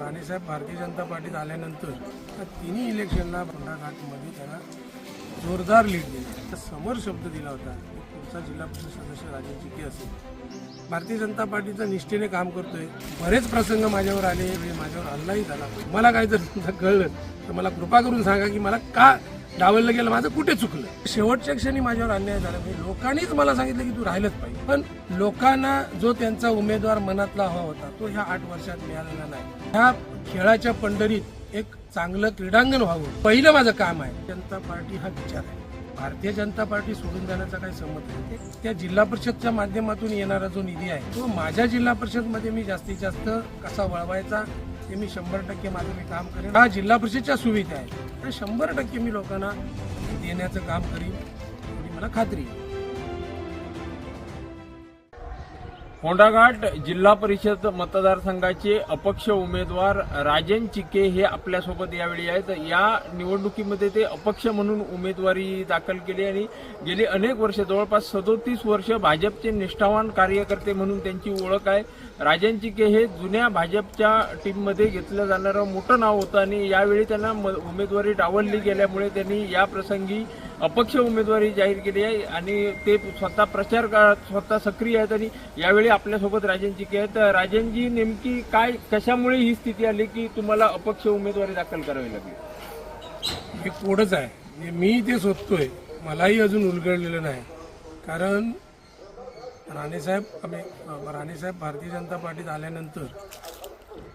राणेसाहेब भारतीय जनता पार्टीत आल्यानंतर त्या तिन्ही इलेक्शनला घाटमध्ये त्यांना जोरदार लीड दिली. त्या समोर शब्द दिला होता. पुढचा जिल्हा परिषद सदस्य राजन चिके असेल. भारतीय जनता पार्टीचं निष्ठेने काम करतोय. बरेच प्रसंग माझ्यावर आले. म्हणजे माझ्यावर हल्लाही झाला. मला काय जर तुमचं कळलं. तर मला कृपा करून सांगा की मला का डावललं गेलं माझं कुठे चुकलं? शेवटच्या क्षणी माझ्यावर अन्याय झाला. म्हणजे लोकांनीच मला सांगितलं की तू राहिलंच पाहिजे. पण लोकांना जो त्यांचा उमेदवार मनातला हवा होता तो ह्या आठ वर्षात मिळालेला नाही. ह्या खेळाच्या पंढरीत एक चांगलं क्रीडांगण व्हावं. पहिलं माझं काम आहे. जनता पार्टी हा विचार आहे. भारतीय जनता पार्टी सोडून जाण्याचा काही संमत नाही. त्या जिल्हा परिषदच्या माध्यमातून येणारा जो निधी आहे तो माझ्या जिल्हा परिषदमध्ये मी जास्तीत जास्त कसा वळवायचा ते मी शंभर टक्के माझं मी काम करेन. हा जिल्हा परिषदच्या सुविधा आहे त्या शंभर टक्के मी लोकांना देण्याचं काम करीन. एवढी मला खात्री आहे. होंडाघाट जिल्हा परिषद मतदारसंघाचे अपक्ष उमेदवार राजन चिके हे आपल्यासोबत यावेळी आहेत. या निवडणुकीमध्ये ते अपक्ष म्हणून उमेदवारी दाखल केली आणि गेली अनेक वर्ष जवळपास सदोतीस वर्ष भाजपचे निष्ठावान कार्यकर्ते म्हणून त्यांची ओळख आहे. राजन चिके हे जुन्या भाजपच्या टीममध्ये घेतलं जाणारं मोठं नाव होतं आणि यावेळी त्यांना म- उमेदवारी डावलली गेल्यामुळे त्यांनी या प्रसंगी अपक्ष उमेदवारी जाहीर केली आहे आणि ते स्वतः प्रचार स्वतः सक्रिय आहेत आणि यावेळी आपल्यासोबत राजनजी के आहेत. राजनजी नेमकी काय कशामुळे ही स्थिती आली की तुम्हाला अपक्ष उमेदवारी दाखल करावी लागली? हे कोडच आहे. म्हणजे मी ते शोधतोय. मलाही अजून उलगडलेलं नाही. कारण राणेसाहेब आम्ही राणेसाहेब भारतीय जनता पार्टीत आल्यानंतर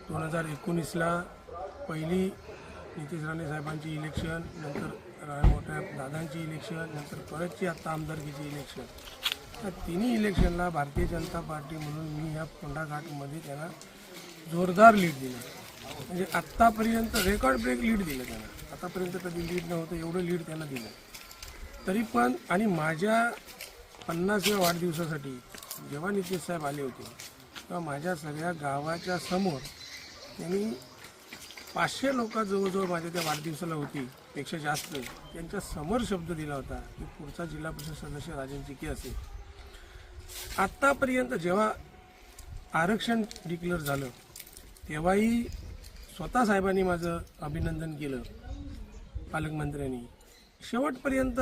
दोन हजार एकोणीसला पहिली नितीश राणे साहेबांची इलेक्शन नंतर मोठ्या दादांची इलेक्शन नंतर परतची आत्ता आमदारकीची इलेक्शन तर तिन्ही इलेक्शनला भारतीय जनता पार्टी म्हणून मी ह्या फोंडाघाटमध्ये त्यांना जोरदार लीड दिलं. म्हणजे आत्तापर्यंत रेकॉर्ड ब्रेक लीड दिलं त्यांना. आतापर्यंत कधी लीड नव्हतं एवढं लीड त्यांना दिलं. तरी पण आणि माझ्या पन्नासव्या वाढदिवसासाठी जेव्हा नितीश साहेब आले होते तेव्हा माझ्या सगळ्या गावाच्या समोर त्यांनी पाचशे लोक जवळजवळ माझ्या त्या वाढदिवसाला होती पेक्षा जास्त. त्यांच्यासमोर शब्द दिला होता की पुढचा जिल्हा परिषद सदस्य राजन चिके असेल. आत्तापर्यंत जेव्हा आरक्षण डिक्लेअर झालं तेव्हाही स्वतः साहेबांनी माझं अभिनंदन केलं पालकमंत्र्यांनी. शेवटपर्यंत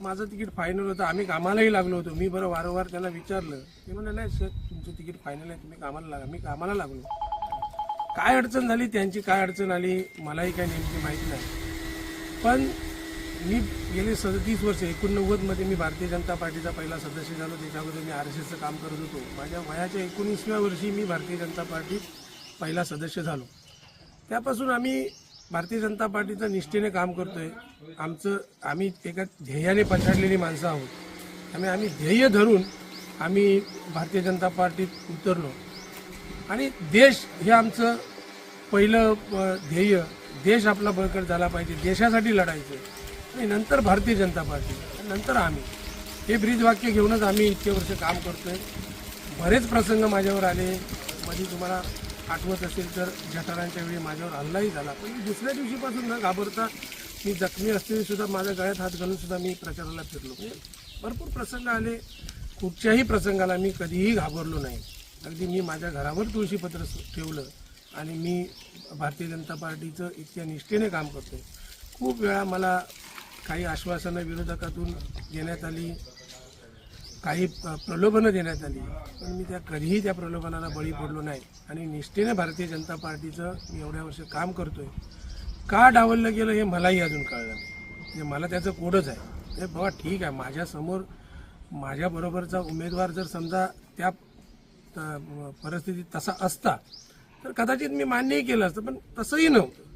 माझं तिकीट फायनल होतं आम्ही कामालाही लागलो होतो. मी बरं वारंवार त्यांना विचारलं. ते म्हणाले सर तुमचं तिकीट फायनल आहे तुम्ही कामाला लागा. मी कामाला लागलो. काय अडचण झाली त्यांची काय अडचण आली मलाही काय नेमकी माहिती नाही. पण मी गेले सदतीस वर्ष एकोणनव्वदमध्ये मी भारतीय जनता पार्टीचा पहिला सदस्य झालो. त्याच्यामध्ये मी आर एस एसचं काम करत होतो. माझ्या वयाच्या एकोणीसव्या वर्षी मी भारतीय जनता पार्टीत पहिला सदस्य झालो. त्यापासून आम्ही भारतीय जनता पार्टीचं निष्ठेने काम करतोय. आमचं आम्ही एका ध्येयाने पछाडलेली माणसं आहोत. त्यामुळे आम्ही ध्येय धरून आम्ही भारतीय जनता पार्टीत उतरलो. आणि देश हे आमचं पहिलं ध्येय. देश आपला बळकट झाला पाहिजे. देशासाठी लढायचं आणि नंतर भारतीय जनता पार्टी. आणि नंतर आम्ही. हे ब्रीज वाक्य घेऊनच आम्ही इतके वर्ष काम करतोय. बरेच प्रसंग माझ्यावर आले. मध्ये तुम्हाला आठवत असेल तर जठारांच्या वेळी माझ्यावर हल्लाही झाला. पण दुसऱ्या दिवशीपासून न घाबरता मी जखमी असताना सुद्धा माझ्या गळ्यात हात घालून सुद्धा मी प्रचाराला फिरलो. म्हणजे भरपूर प्रसंग आले. कुठच्याही प्रसंगाला मी कधीही घाबरलो नाही. अगदी मी माझ्या घरावर तुळशीपत्र ठेवलं आणि मी भारतीय जनता पार्टीचं इतक्या निष्ठेने काम करतो. खूप वेळा मला काही आश्वासनं विरोधकातून देण्यात आली काही प्रलोभनं देण्यात आली पण मी त्या कधीही त्या प्रलोभनाला बळी पडलो नाही आणि निष्ठेने भारतीय जनता पार्टीचं मी एवढ्या वर्ष काम करतोय. का डावललं गेलं हे मलाही अजून कळलं नाही. म्हणजे मला त्याचं कोडच आहे. बाबा ठीक आहे माझ्यासमोर माझ्याबरोबरचा उमेदवार जर समजा त्या परिस्थिती परिस्थितीत तसा असता तर कदाचित मी मान्यही केलं असतं पण तसंही नव्हतं.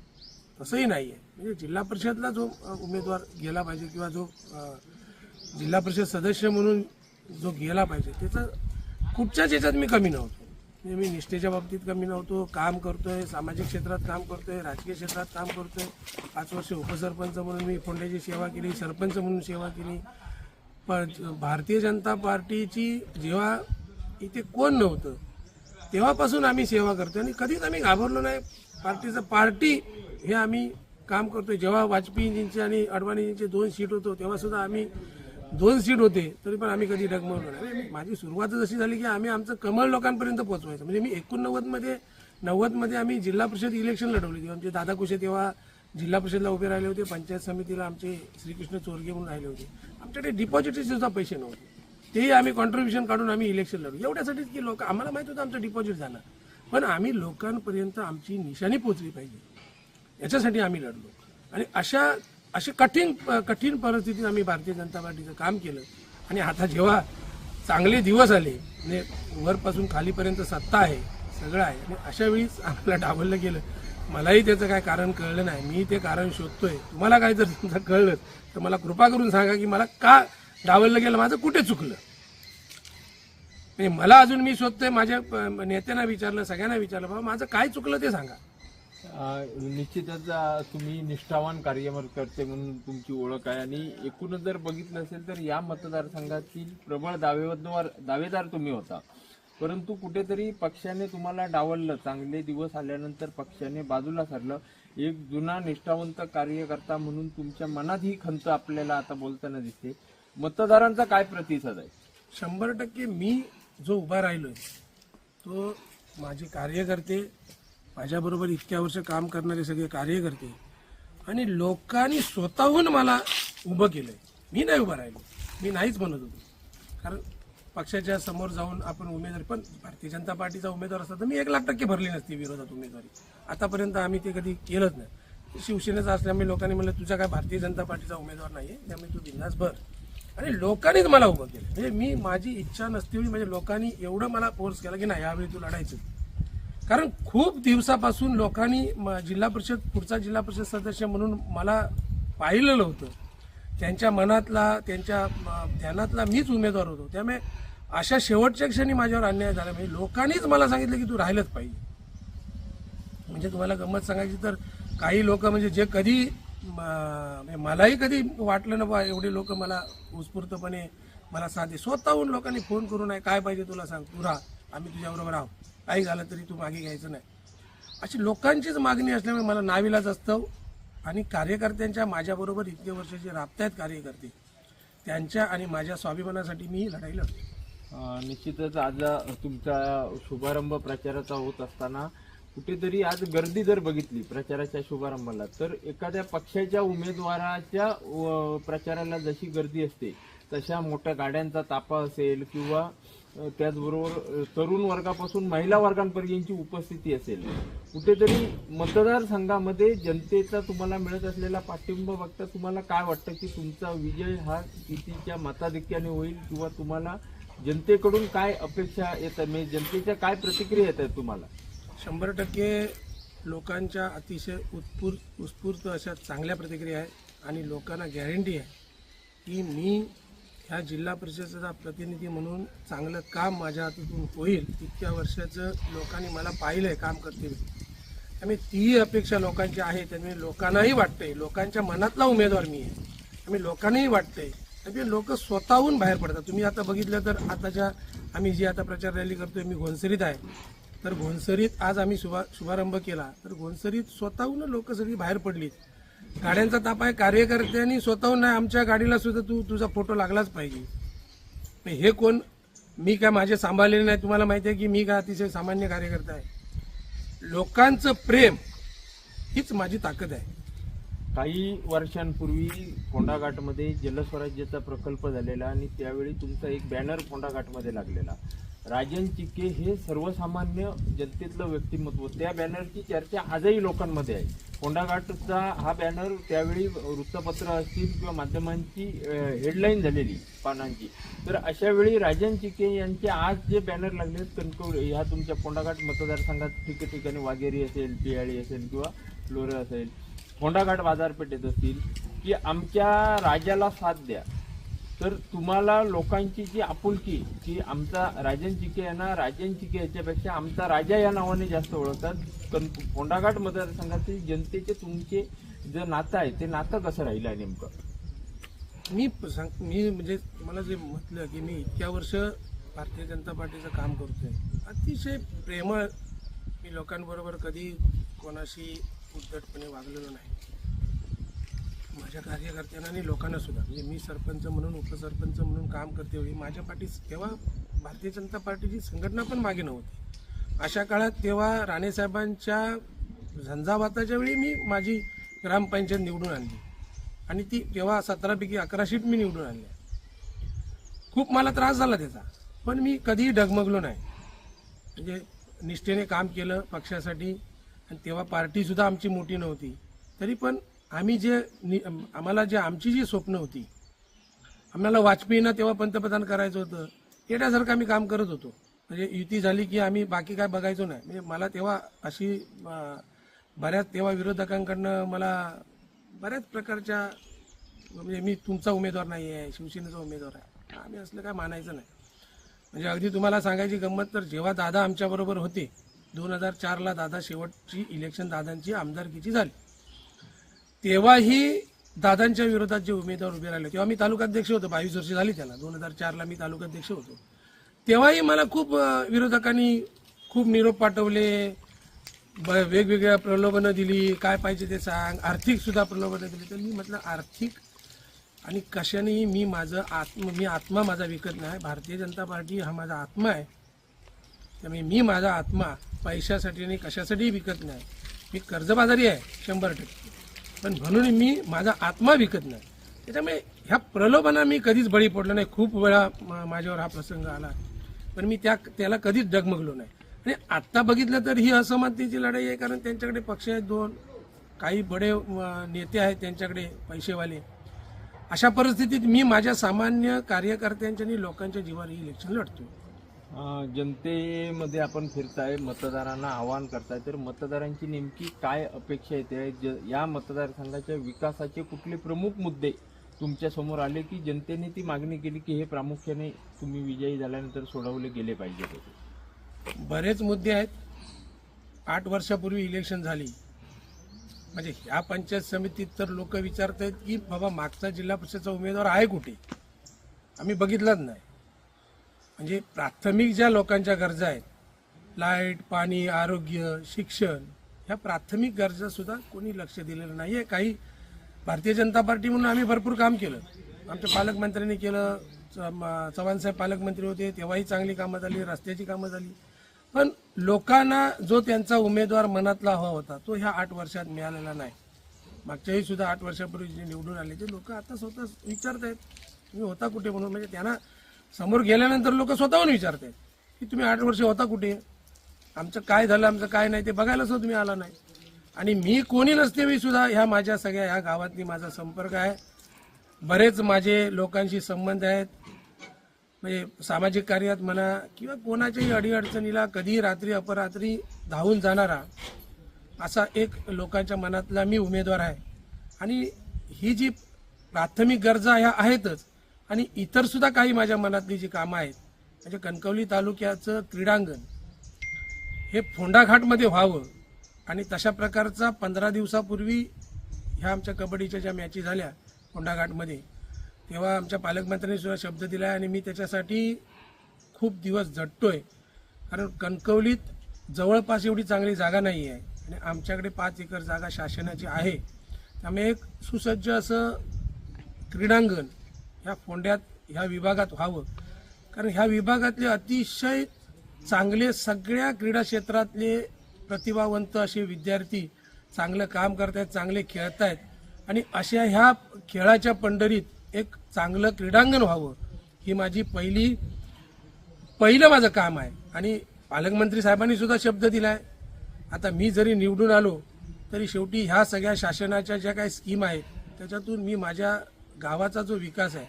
तसंही नाही आहे म्हणजे जिल्हा परिषदला जो उमेदवार गेला पाहिजे किंवा जो जिल्हा परिषद सदस्य म्हणून जो गेला पाहिजे त्याचं कुठच्याच याच्यात मी कमी नव्हतो. म्हणजे मी निष्ठेच्या बाबतीत कमी नव्हतो. काम करतोय सामाजिक क्षेत्रात काम करतोय राजकीय क्षेत्रात काम करतोय. पाच वर्ष उपसरपंच म्हणून मी फोंड्याची सेवा केली सरपंच म्हणून सेवा केली. पण भारतीय जनता पार्टीची जेव्हा इथे कोण नव्हतं. तेव्हापासून आम्ही सेवा करतो आणि कधीच आम्ही घाबरलो नाही. पार्टीचं पार्टी हे आम्ही काम करतोय. जेव्हा वाजपेयीजींचे आणि अडवाणीजींचे दोन सीट होतो तेव्हा सुद्धा आम्ही दोन सीट होते तरी पण आम्ही कधी डगमगलो नाही. माझी सुरुवातच अशी झाली की आम्ही आमचं कमळ लोकांपर्यंत पोहोचवायचं. म्हणजे मी एकोणनव्वदमध्ये नव्वदमध्ये आम्ही जिल्हा परिषद इलेक्शन लढवली होती. आमचे दादा कुशे तेव्हा जिल्हा परिषदला उभे राहिले होते. पंचायत समितीला आमचे श्रीकृष्ण चोरगे म्हणून राहिले होते. आमच्याकडे डिपॉझिटचे सुद्धा पैसे नव्हते. तेही आम्ही कॉन्ट्रीब्युशन काढून आम्ही इलेक्शन लढू. एवढ्यासाठीच की लोक आम्हाला माहीत होतं आमचं डिपॉझिट झालं. पण आम्ही लोकांपर्यंत आमची निशाणी पोहोचली पाहिजे. याच्यासाठी आम्ही लढलो. आणि अशा अशा कठीण कठीण परिस्थितीत आम्ही भारतीय जनता पार्टीचं काम केलं. आणि आता जेव्हा चांगले दिवस आले म्हणजे वरपासून खालीपर्यंत सत्ता आहे सगळं आहे आणि अशा वेळीच आम्हाला डावललं गेलं. मलाही त्याचं काय कारण कळलं नाही. मी ते कारण शोधतोय. तुम्हाला काय जर तुमचं कळलं तर मला कृपा करून सांगा की मला का डावललं गेलं माझं कुठे चुकलं? म्हणजे मला अजून मी स्वतः माझ्या नेत्यांना विचारलं सगळ्यांना विचारलं बाबा माझं काय चुकलं ते सांगा. निश्चितच तुम्ही निष्ठावान कार्यकर्ते म्हणून तुमची ओळख आहे आणि एकूणच जर बघितलं असेल तर या मतदारसंघातील प्रबळ दावेदार दावेदार तुम्ही होता. परंतु कुठेतरी पक्षाने तुम्हाला डावललं चांगले दिवस आल्यानंतर पक्षाने बाजूला सरलं. एक जुना निष्ठावंत कार्यकर्ता म्हणून तुमच्या मनात ही खंत आपल्याला आता बोलताना दिसते. मतदारांचा काय प्रतिसाद आहे? शंभर टक्के मी जो उभा राहिलोय तो माझे कार्यकर्ते माझ्याबरोबर इतक्या वर्ष काम करणारे सगळे कार्यकर्ते आणि लोकांनी स्वतःहून मला उभं केलंय. मी नाही उभा राहिलो. मी नाहीच म्हणत होतो. कारण पक्षाच्या समोर जाऊन आपण उमेदवारी पण भारतीय जनता पार्टीचा उमेदवार असता तर मी एक लाख टक्के भरली नसती विरोधात उमेदवारी. आतापर्यंत आम्ही ते कधी केलंच नाही. शिवसेनेचा असल्यामुळे लोकांनी म्हणलं तुझा काय भारतीय जनता पार्टीचा उमेदवार नाही आहे त्यामुळे तू बिंदास भर. आणि लोकांनीच मला उभं केलं. म्हणजे मी माझी इच्छा नसते म्हणजे लोकांनी एवढं मला फोर्स केला की नाही यावेळी तू लढायचं. कारण खूप दिवसापासून लोकांनी म- जिल्हा परिषद पुढचा जिल्हा परिषद सदस्य म्हणून मला पाहिलेलं होतं. त्यांच्या मनातला त्यांच्या ध्यानातला मीच उमेदवार होतो. त्यामुळे अशा शेवटच्या क्षणी माझ्यावर अन्याय झाला. म्हणजे लोकांनीच मला सांगितलं की तू राहिलंच पाहिजे. म्हणजे तुम्हाला गंमत सांगायची तर काही लोक म्हणजे जे कधी मलाही कधी वाटलं ना बा एवढे लोक मला उत्स्फूर्तपणे मला साधे स्वतःहून लोकांनी फोन करून आहे काय पाहिजे तुला सांग. तू राहा. आम्ही तुझ्याबरोबर आहोत काही झालं तरी तू मागे घ्यायचं नाही. अशी लोकांचीच मागणी असल्यामुळे मला नाविलाज असतं. आणि कार्यकर्त्यांच्या माझ्याबरोबर इतके वर्ष जे राबतायत कार्यकर्ते त्यांच्या आणि माझ्या स्वाभिमानासाठी मी लढाई लढतो निश्चितच आज तुमचा शुभारंभ प्रचाराचा होत असताना कुठेतरी आज गर्दी जर बघितली प्रचाराच्या शुभारंभाला तर एखाद्या पक्षाच्या उमेदवाराच्या प्रचाराला जशी गर्दी असते तशा मोठ्या गाड्यांचा तापा असेल किंवा त्याचबरोबर तरुण वर्गापासून महिला वर्गांपर्यंतची उपस्थिती असेल कुठेतरी मतदारसंघामध्ये जनतेचा तुम्हाला मिळत असलेला पाठिंबा बघता तुम्हाला काय वाटतं की तुमचा विजय हा कितीच्या मताधिक्याने होईल किंवा तुम्हाला जनतेकडून काय अपेक्षा येतात म्हणजे जनतेच्या काय प्रतिक्रिया येत आहेत तुम्हाला? शंभर टक्के लोकांच्या अतिशय उत्फूर्त उत्स्फूर्त अशा चांगल्या प्रतिक्रिया आहे आणि लोकांना गॅरंटी आहे की मी ह्या जिल्हा परिषदेचा प्रतिनिधी म्हणून चांगलं काम माझ्या हातातून होईल इतक्या वर्षाचं लोकांनी मला पाहिलं आहे काम करते त्यामुळे तीही अपेक्षा लोकांची आहे त्यामुळे लोकांनाही वाटते लोकांच्या मनातला उमेदवार मी आहे. त्यामुळे लोकांनाही वाटते त्यामुळे लोक स्वतःहून बाहेर पडतात. तुम्ही आता बघितलं तर आताच्या आम्ही जी आता प्रचार रॅली करतोय मी घोणसरीत आहे. तर घोणसरीत आज आम्ही शुभा शुभारंभ केला. तर घोणसरीत स्वतःहून लोक सगळी बाहेर पडलीत. गाड्यांचा ताप आहे कार्यकर्त्यांनी स्वतःहून नाही आमच्या गाडीला सुद्धा तू तुझा फोटो लागलाच पाहिजे. हे कोण मी काय माझे सांभाळलेले नाही तुम्हाला माहिती आहे की मी काय अतिशय सामान्य कार्यकर्ता आहे. लोकांचं प्रेम हीच माझी ताकद आहे. काही वर्षांपूर्वी फोंडाघाटमध्ये जलस्वराज्याचा प्रकल्प झालेला आणि त्यावेळी तुमचा एक बॅनर फोंडाघाटमध्ये लागलेला. राजन चिके हे सर्वसामान्य जनतेतलं व्यक्तिमत्व. त्या बॅनरची चर्चा आजही लोकांमध्ये आहे. कोंडाघाटचा हा बॅनर त्यावेळी वृत्तपत्र असतील किंवा माध्यमांची हेडलाईन झालेली पानांची. तर अशा वेळी राजन चिके यांचे आज जे बॅनर लागले कणकवली ह्या तुमच्या कोंडाघाट मतदारसंघात ठिकठिकाणी वाघेरी असेल पियाळी असेल किंवा लोरे असेल कोंडाघाट बाजारपेठेत असतील की आमच्या राजाला साथ द्या. तर तुम्हाला लोकांची जी आपुलकी की आमचा राजन चिके यांना राजन चिके याच्यापेक्षा आमचा राजा या नावाने जास्त ओळखतात. पण कोंडाघाट मतदारसंघातील जनतेचे तुमचे जे नातं आहे ते नातं कसं राहिलं आहे नेमकं? मी प- सांग मी म्हणजे मला जे म्हटलं की मी इतक्या वर्ष भारतीय जनता पार्टीचं काम करतोय. अतिशय प्रेमळ मी लोकांबरोबर कधी कोणाशी उद्धटपणे वागलेलो नाही. माझ्या कार्यकर्त्यांना आणि लोकांना सुद्धा. म्हणजे मी सरपंच म्हणून उपसरपंच म्हणून काम करते वेळी माझ्या पाठी तेव्हा भारतीय जनता पार्टीची संघटना पण मागे नव्हती. अशा काळात तेव्हा राणेसाहेबांच्या झंझावाताच्या वेळी मी माझी ग्रामपंचायत निवडून आणली. आणि ती तेव्हा सतरापैकी अकरा सीट मी निवडून आणल्या. खूप मला त्रास झाला त्याचा. पण मी कधीही डगमगलो नाही. म्हणजे निष्ठेने काम केलं पक्षासाठी. आणि तेव्हा पार्टीसुद्धा आमची मोठी नव्हती. तरी पण आम्ही जे आम्हाला जे आमची जी स्वप्न होती आम्हाला वाजपेयींना तेव्हा पंतप्रधान करायचं होतं येण्यासारखं आम्ही काम करत होतो. म्हणजे युती झाली की आम्ही बाकी काय बघायचो नाही. म्हणजे मला तेव्हा अशी बऱ्याच तेव्हा विरोधकांकडनं मला बऱ्याच प्रकारच्या म्हणजे मी तुमचा उमेदवार नाही आहे शिवसेनेचा उमेदवार आहे. आम्ही असलं काय मानायचं नाही. म्हणजे अगदी तुम्हाला सांगायची गंमत तर जेव्हा दादा आमच्याबरोबर होते दोन हजार चारला दादा शेवटची इलेक्शन दादांची आमदारकीची झाली. तेव्हाही दादांच्या विरोधात जे उमेदवार उभे राहिले तेव्हा मी तालुकाध्यक्ष होतो बावीस वर्ष झाली त्याला. दोन हजार चारला मी तालुकाध्यक्ष होतो. तेव्हाही मला खूप विरोधकांनी खूप निरोप पाठवले ब- वेगवेगळ्या प्रलोभनं दिली काय पाहिजे ते सांग आर्थिकसुद्धा प्रलोभनं दिली. तर मी म्हटलं आर्थिक आणि कशानेही मी माझं आत्म मी आत्मा माझा विकत नाही भारतीय जनता पार्टी हा माझा आत्मा आहे. त्यामुळे मी माझा आत्मा पैशासाठी आणि कशासाठीही विकत नाही. मी कर्जबाजारी आहे शंभर टक्के. पण म्हणून मी माझा आत्मा विकत नाही. त्याच्यामुळे ह्या प्रलोभना मी कधीच बळी पडलो नाही. खूप वेळा माझ्यावर हा प्रसंग आला. पण मी त्या त्याला कधीच डगमगलो नाही. आणि आत्ता बघितलं तर ही असमानतेची लढाई आहे कारण त्यांच्याकडे पक्ष आहेत दोन. काही बडे नेते आहेत त्यांच्याकडे पैसेवाले. अशा परिस्थितीत मी माझ्या सामान्य कार्यकर्त्यांच्या आणि लोकांच्या जीवावर ही इलेक्शन लढतो जनतेमध्ये आपण फिरताय मतदारांना आवाहन करताय तर मतदारांची नेमकी काय अपेक्षा येते ज- या मतदारसंघाच्या विकासाचे कुठले प्रमुख मुद्दे तुमच्यासमोर आले की जनतेने ती मागणी केली की हे प्रामुख्याने तुम्ही विजयी झाल्यानंतर सोडवले गेले पाहिजे बरेच मुद्दे आहेत. आठ वर्षापूर्वी इलेक्शन झाली. म्हणजे ह्या पंचायत समितीत तर लोक विचारत आहेत की बाबा मागचा जिल्हा परिषदचा उमेदवार आहे कुठे? आम्ही बघितलाच नाही. म्हणजे प्राथमिक ज्या लोकांच्या गरजा आहेत लाइट पाणी आरोग्य शिक्षण ह्या प्राथमिक गरजा सुद्धा कोणी लक्ष दिलेलं नाही आहे काही भारतीय जनता पार्टी म्हणून आम्ही भरपूर काम केलं. आमच्या पालकमंत्र्यांनी केलं च- म- चव्हाणसाहेब पालकमंत्री होते तेव्हाही चांगली कामं झाली रस्त्याची कामं झाली. पण लोकांना जो त्यांचा उमेदवार मनातला हवा होता तो ह्या आठ वर्षात मिळालेला नाही. मागच्याही सुद्धा आठ वर्षापूर्वी जे निवडून आले ते लोक आता स्वतः विचारत आहेत तुम्ही होता कुठे? म्हणून. म्हणजे त्यांना समोर गेल्यानंतर लोक स्वतःहून विचारते की तुम्ही आठ वर्ष होता कुठे? आमचं काय झालं आमचं काय नाही ते बघायला सुद्धा तुम्ही आला नाही. आणि मी कोणी नसतेवी सुद्धा ह्या माझ्या सगळ्या ह्या गावातली माझा संपर्क आहे. बरेच माझे लोकांशी संबंध आहेत. म्हणजे सामाजिक कार्यात म्हणा किंवा कोणाच्याही अडीअडचणीला कधी रात्री अपरात्री धावून जाणारा असा एक लोकांच्या मनातला मी उमेदवार आहे. आणि ही जी प्राथमिक गरजा ह्या आहेतच आणि इतर सुद्धा काही माझ्या मनातली जी कामं आहेत म्हणजे कणकवली तालुक्याचं क्रीडांगण हे फोंडाघाटमध्ये व्हावं आणि तशा प्रकारचा पंधरा दिवसापूर्वी ह्या आमच्या कबड्डीच्या ज्या मॅची झाल्या फोंडाघाटमध्ये तेव्हा आमच्या पालकमंत्र्यांनी सुद्धा शब्द दिला आहे आणि मी त्याच्यासाठी खूप दिवस झटतोय. कारण कणकवलीत जवळपास एवढी चांगली जागा नाही आहे आणि आमच्याकडे पाच एकर जागा शासनाची आहे. त्यामुळे एक सुसज्ज असं क्रीडांगण ह्या फोंड्यात ह्या विभागात व्हावं. कारण ह्या विभागातले अतिशय चांगले सगळ्या क्रीडा क्षेत्रातले प्रतिभावंत असे विद्यार्थी चांगलं काम करतायत चांगले खेळतायत. आणि अशा ह्या खेळाच्या पंढरीत एक चांगलं क्रीडांगण व्हावं. ही माझी पहिली पहिलं माझं काम आहे. आणि पालकमंत्री साहेबांनी सुद्धा शब्द दिलाय. आता मी जरी निवडून आलो तरी शेवटी ह्या सगळ्या शासनाच्या ज्या काही स्कीम आहेत त्याच्यातून मी माझ्या गावाचा जो विकास आहे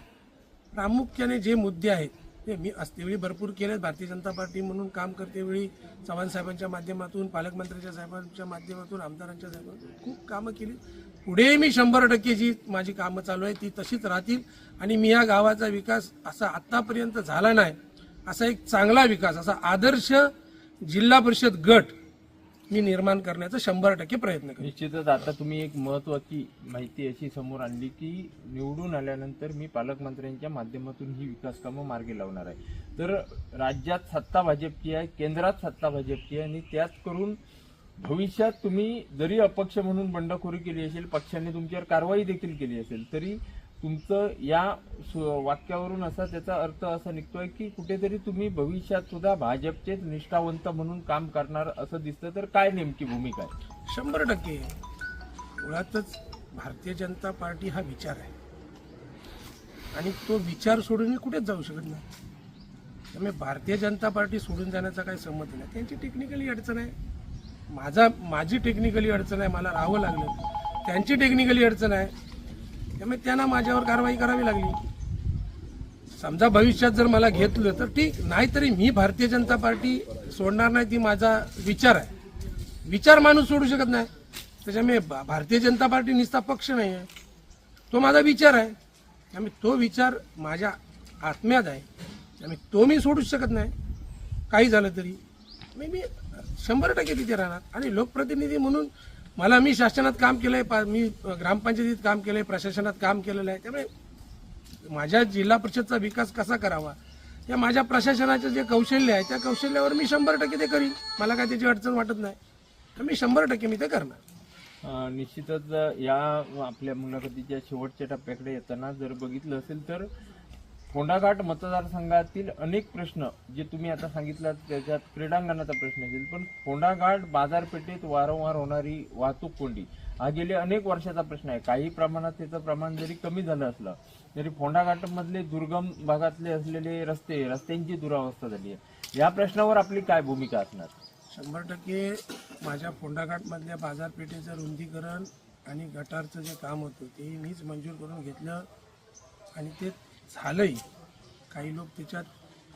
प्रामुख्याने जे मुद्दे आहेत ते मी असतेवेळी भरपूर केले भारतीय जनता पार्टी म्हणून काम करतेवेळी चव्हाण साहेबांच्या माध्यमातून पालकमंत्र्यांच्या साहेबांच्या माध्यमातून आमदारांच्या साहेबांतून खूप कामं केली पुढेही मी शंभर टक्के जी माझी कामं चालू आहे ती तशीच राहतील. आणि मी या गावाचा विकास असा आत्तापर्यंत झाला नाही असा एक चांगला विकास असा आदर्श जिल्हा परिषद गट मी निर्माण करण्याचा शंभर टक्के प्रयत्न करेन. निश्चितच आता तुम्ही एक महत्वाची माहिती अशी समोर आणली की निवडून आल्यानंतर मी पालकमंत्र्यांच्या माध्यमातून ही विकास कामं मार्गी लावणार आहे. तर राज्यात सत्ता भाजपची आहे केंद्रात सत्ता भाजपची आहे आणि त्यात करून भविष्यात तुम्ही जरी अपक्ष म्हणून बंडखोरी केली असेल पक्षाने तुमच्यावर कारवाई देखील केली असेल तरी तुमचं या वाक्यावरून असा त्याचा अर्थ असा निघतोय की कुठेतरी तुम्ही भविष्यात सुद्धा भाजपचेच निष्ठावंत म्हणून काम करणार असं दिसतं तर काय नेमकी भूमिका आहे? शंभर टक्के. मुळातच भारतीय जनता पार्टी हा विचार आहे. आणि तो विचार सोडून मी कुठेच जाऊ शकत नाही. त्यामुळे भारतीय जनता पार्टी सोडून जाण्याचा काही संमत नाही. त्यांची टेक्निकली अडचण आहे. माझा माझी टेक्निकली अडचण आहे. मला राहावं लागलं. त्यांची टेक्निकली अडचण आहे. त्यामुळे त्यांना माझ्यावर कारवाई करावी लागली. समजा भविष्यात जर मला घेतलं तर ठीक नाहीतरी मी भारतीय जनता पार्टी सोडणार नाही ती माझा विचार आहे. विचार माणूस सोडू शकत नाही. त्याच्यामुळे भा- भारतीय जनता पार्टी निस्ता पक्ष नाही आहे. तो माझा विचार आहे. त्यामुळे तो विचार माझ्या आत्म्यात आहे. त्यामुळे तो मी सोडूच शकत नाही. काही झालं तरी. मी मी शंभर टक्के तिथे राहणार. आणि लोकप्रतिनिधी म्हणून मला मी शासनात काम केलंय पा मी ग्रामपंचायतीत काम केलंय प्रशासनात काम केलेलं आहे. त्यामुळे माझ्या जिल्हा परिषदचा विकास कसा करावा? या माझ्या प्रशासनाचं जे कौशल्य आहे त्या कौशल्यावर मी शंभर टक्के ते करीन. मला काय त्याची अडचण वाटत नाही. तर मी शंभर टक्के मी ते करणार. निश्चितच या आपल्या मुलाखतीच्या शेवटच्या टप्प्याकडे येताना जर बघितलं असेल तर कोंडाघाट मतदारसंघातील अनेक प्रश्न जे तुम्ही आता सांगितलं त्याच्यात क्रीडांगणाचा प्रश्न असेल पण कोंडाघाट बाजारपेठेत वारंवार होणारी वाहतूक कोंडी हा गेले अनेक वर्षाचा प्रश्न आहे. काही प्रमाणात त्याचं प्रमाण जरी कमी झालं असलं तरी फोंडाघाटमधले दुर्गम भागातले असलेले रस्ते रस्त्यांची दुरावस्था झाली आहे. या प्रश्नावर आपली काय भूमिका असणार? शंभर टक्के माझ्या फोंडाघाटमधल्या बाजारपेठेचं रुंदीकरण आणि गटारचं जे काम होतं ते मीच मंजूर करून घेतलं आणि ते झालंही. काही लोक त्याच्यात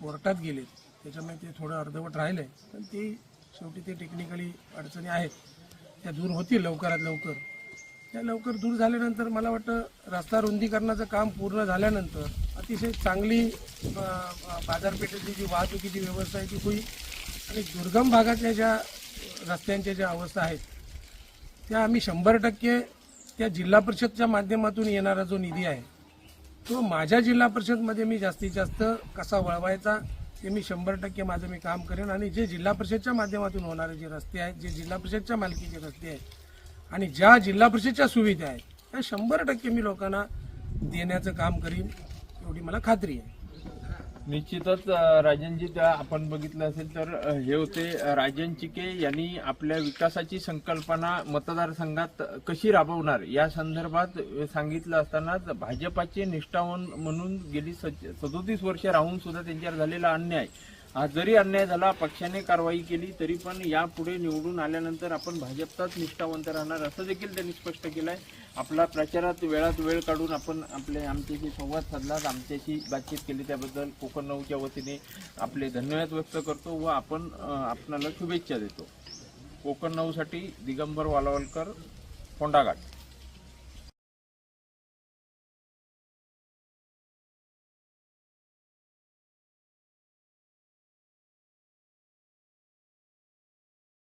कोर्टात गेले. त्याच्यामुळे ते थोडं अर्धवट राहिलं. आहे पण ते शेवटी ते टेक्निकली अडचणी आहेत. त्या दूर होतील लवकरात लवकर. त्या लवकर दूर झाल्यानंतर मला वाटतं रस्ता रुंदीकरणाचं काम पूर्ण झाल्यानंतर अतिशय चांगली बाजारपेठेची जी वाहतुकीची व्यवस्था आहे ती होईल. आणि दुर्गम भागातल्या ज्या रस्त्यांच्या ज्या अवस्था आहेत त्या आम्ही शंभर टक्के त्या जिल्हा परिषदच्या माध्यमातून येणारा जो निधी आहे तो माझ्या जिल्हा परिषदमध्ये मी जास्तीत जास्त कसा वळवायचा ते मी शंभर टक्के माझं मी काम करेन. आणि जे जिल्हा परिषदच्या माध्यमातून होणारे जे रस्ते आहेत जे जिल्हा परिषदच्या मालकीचे रस्ते आहेत आणि ज्या जिल्हा परिषदच्या सुविधा आहेत त्या शंभर टक्के मी लोकांना देण्याचं काम करीन एवढी मला खात्री आहे. निश्चितच राजनजी आपण बघितलं असेल तर हे होते राजन चिके यांनी आपल्या विकासाची संकल्पना मतदारसंघात कशी राबवणार? या संदर्भात सांगितलं असतानाच भाजपाचे निष्ठावन म्हणून गेली सदोतीस वर्ष राहून सुद्धा त्यांच्यावर झालेला अन्याय. हा जरी अन्याय झाला पक्षाने कारवाई केली तरी पण यापुढे निवडून आल्यानंतर आपण भाजपचाच निष्ठावंत राहणार असं देखील त्यांनी स्पष्ट केलं आहे आपला प्रचारात वेळात वेळ काढून आपण आपले आमच्याशी संवाद साधला आमच्याशी बातचीत केली त्याबद्दल कोकण नऊच्या वतीने आपले धन्यवाद व्यक्त करतो व आपण आपणाला शुभेच्छा देतो. कोकण नऊसाठी दिगंबर वालावलकर फोंडाघाट.